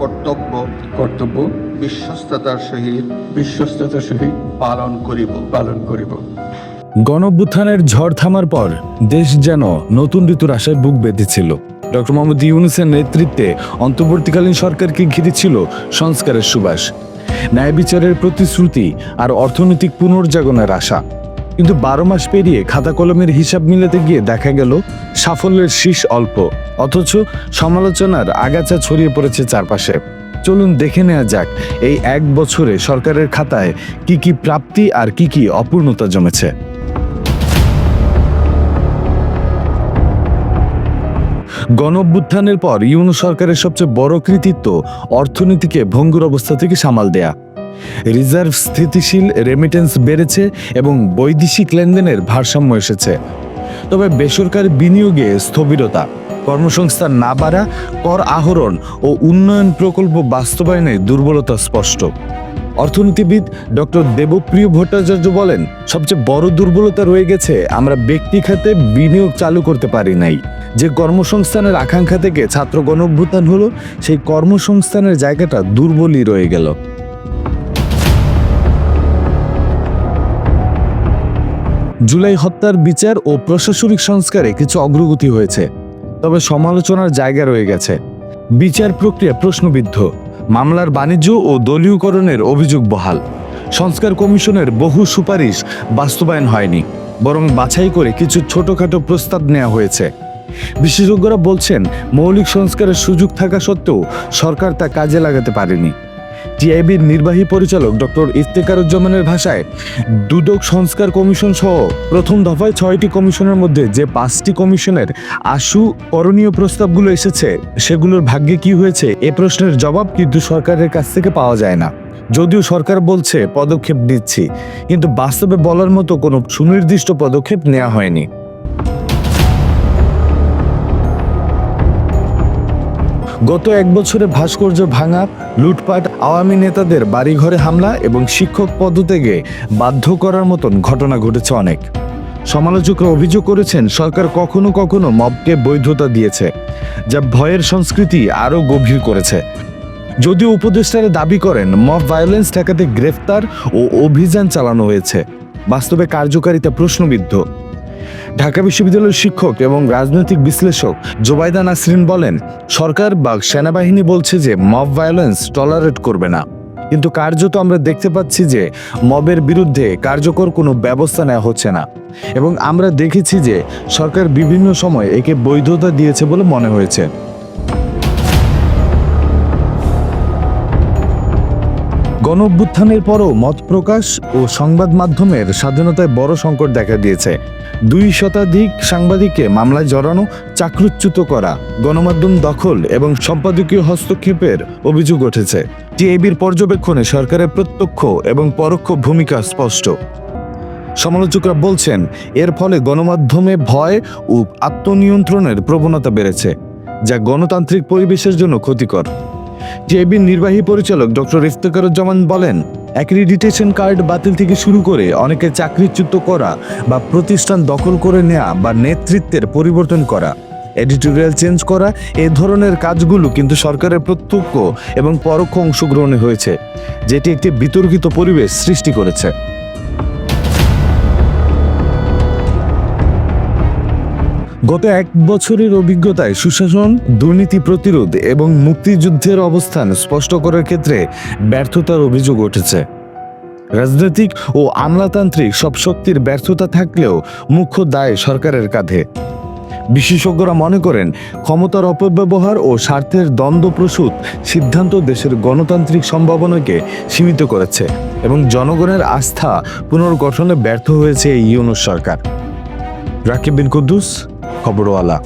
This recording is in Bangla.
কর্তব্য কর্তব্য বিশ্বস্ততার সহিত বিশ্বস্ততার সহিত পালন করিব। পালন করিব। গণঅভ্যুত্থানের ঝড় থামার পর দেশ যেন নতুন ঋতুর আশায় বুক বেঁধেছিল। ডক্টর মোহাম্মদ ইউনুসের নেতৃত্বে অন্তর্বর্তীকালীন সরকারকে ঘিরে ছিল সংস্কারের সুবাস। ন্যায় বিচারের প্রতিশ্রুতি আর অর্থনৈতিক পুনর্জাগনের আশা। কিন্তু বারো মাস পেরিয়ে খাতা কলমের হিসাব মিলাতে গিয়ে দেখা গেল সাফল্যের শীষ অল্প, অথচ সমালোচনার আগাছা ছড়িয়ে পড়েছে চারপাশে। চলুন দেখে নেওয়া যাক, এই এক বছরে সরকারের খাতায় কি কি প্রাপ্তি আর কি কি অপূর্ণতা জমেছে। গণ পর ইউনু সরকারের সবচেয়ে বড় কৃতিত্ব অর্থনীতিকে ভঙ্গুর অবস্থা থেকে সামাল দেয়া। রিজার্ভ স্থিতিশীল রেমিটেন্স বেড়েছে এবং বৈদেশিক লেনদেনের ভারসাম্য এসেছে। তবে বেসরকারি বিনিয়োগে স্থবিরতা, কর্মসংস্থান না বাড়া, কর আহরণ ও উন্নয়ন প্রকল্প বাস্তবায়নে দুর্বলতা স্পষ্ট। অর্থনীতিবিদ ডক্টর দেবপ্রিয় ভট্টাচার্য বলেন, সবচেয়ে বড় দুর্বলতা রয়ে গেছে, আমরা ব্যক্তি খাতে বিনিয়োগ চালু করতে পারি নাই। যে কর্মসংস্থানের আকাঙ্ক্ষা থেকে ছাত্র গণঅভ্যুত্থান হলো, সেই কর্মসংস্থানের জায়গাটা দুর্বলই রয়ে গেল। জুলাই হত্যার বিচার ও প্রশাসনিক সংস্কারে কিছু অগ্রগতি হয়েছে, তবে সমালোচনার জায়গা রয়ে গেছে। বিচার প্রক্রিয়া প্রশ্নবিদ্ধ, মামলার বাণিজ্য ও দলীয়করণের অভিযোগ বহাল। সংস্কার কমিশনের বহু সুপারিশ বাস্তবায়ন হয়নি, বরং বাছাই করে কিছু ছোটখাটো প্রস্তাব নেওয়া হয়েছে। বিশেষজ্ঞরা বলছেন, মৌলিক সংস্কারের সুযোগ থাকা সত্ত্বেও সরকার তা কাজে লাগাতে পারেনি। টিআইবির নির্বাহী পরিচালক ডক্টর ইফতেকারুজ্জামানের ভাষায় দুদক সংস্কার কমিশন সহ প্রথম দফায় ছয়টি কমিশনের মধ্যে যে পাঁচটি কমিশনের আশু করণীয় প্রস্তাবগুলো এসেছে, সেগুলোর ভাগ্যে কি হয়েছে এ প্রশ্নের জবাব কিন্তু সরকারের কাছ থেকে পাওয়া যায় না। যদিও সরকার বলছে, পদক্ষেপ নিচ্ছি, কিন্তু বাস্তবে বলার মতো কোনো সুনির্দিষ্ট পদক্ষেপ নেওয়া হয়নি। গত এক বছরে ভাস্কর্য ভাঙা, লুটপাট, আওয়ামী নেতাদের বাড়িঘরে হামলা এবং শিক্ষক পদত্যাগে বাধ্য করার মতন ঘটনা ঘটেছে অনেক। সমালোচকরা অভিযোগ করেছেন, সরকার কখনো কখনো মবকে বৈধতা দিয়েছে, যা ভয়ের সংস্কৃতি আরও গভীর করেছে। যদিও উপদেষ্টারা দাবি করেন, মব ভায়োলেন্স ঠেকাতে গ্রেফতার ও অভিযান চালানো হয়েছে। বাস্তবে কার্যকারিতা প্রশ্নবিদ্ধ। ঢাকা বিশ্ববিদ্যালয়ের শিক্ষক এবং রাজনৈতিক বিশ্লেষক জোবাইদা নাসরিন বলেন, সরকার বা সেনাবাহিনী বলছে যে মব ভায়োলেন্স টলারেট করবে না। কিন্তু কার্যত আমরা দেখতে পাচ্ছি যে মবের বিরুদ্ধে কার্যকর কোনো ব্যবস্থা নেওয়া হচ্ছে না। এবং আমরা দেখেছি যে সরকার বিভিন্ন সময় একে বৈধতা দিয়েছে বলে মনে হয়েছে। গণ পরও মত প্রকাশ ও সংবাদ মাধ্যমের স্বাধীনতায় বড় সংকট দেখা দিয়েছে। দুই শতাধিক সাংবাদিককে মামলায় জড়ানো, চাকরুচ্যুত করা, গণমাধ্যম দখল এবং সম্পাদকীয় হস্তক্ষেপের অভিযোগ উঠেছে। টিএবির পর্যবেক্ষণে সরকারের প্রত্যক্ষ এবং পরোক্ষ ভূমিকা স্পষ্ট। সমালোচকরা বলছেন, এর ফলে গণমাধ্যমে ভয় ও আত্মনিয়ন্ত্রণের প্রবণতা বেড়েছে, যা গণতান্ত্রিক পরিবেশের জন্য ক্ষতিকর। টিআইবির নির্বাহী পরিচালক ডক্টর ইফতেকারুজ্জামান বলেন অ্যাক্রিডিটেশন কার্ড বাতিল থেকে শুরু করে অনেকে চাকরিচ্যুত করা বা প্রতিষ্ঠান দখল করে নেওয়া বা নেতৃত্বের পরিবর্তন করা, এডিটোরিয়াল চেঞ্জ করা, এ ধরনের কাজগুলো কিন্তু সরকারের প্রত্যক্ষ এবং পরোক্ষ অংশগ্রহণে হয়েছে, যেটি একটি বিতর্কিত পরিবেশ সৃষ্টি করেছে। গত এক বছরের অভিজ্ঞতায় সুশাসন, দুর্নীতি প্রতিরোধ এবং মুক্তিযুদ্ধের অবস্থান স্পষ্ট করার ক্ষেত্রে ব্যর্থতার অভিযোগ উঠেছে। রাজনৈতিক ও আমলাতান্ত্রিক সব শক্তির ব্যর্থতা থাকলেও মুখ্য দায় সরকারের কাঁধে। বিশেষজ্ঞরা মনে করেন, ক্ষমতার অপব্যবহার ও স্বার্থের দ্বন্দ্বপ্রসূত সিদ্ধান্ত দেশের গণতান্ত্রিক সম্ভাবনাকে সীমিত করেছে এবং জনগণের আস্থা পুনর্গঠনে ব্যর্থ হয়েছে এই ইউনুস সরকার। রাকিব বিন কুদ্দুস খবরওয়ালা।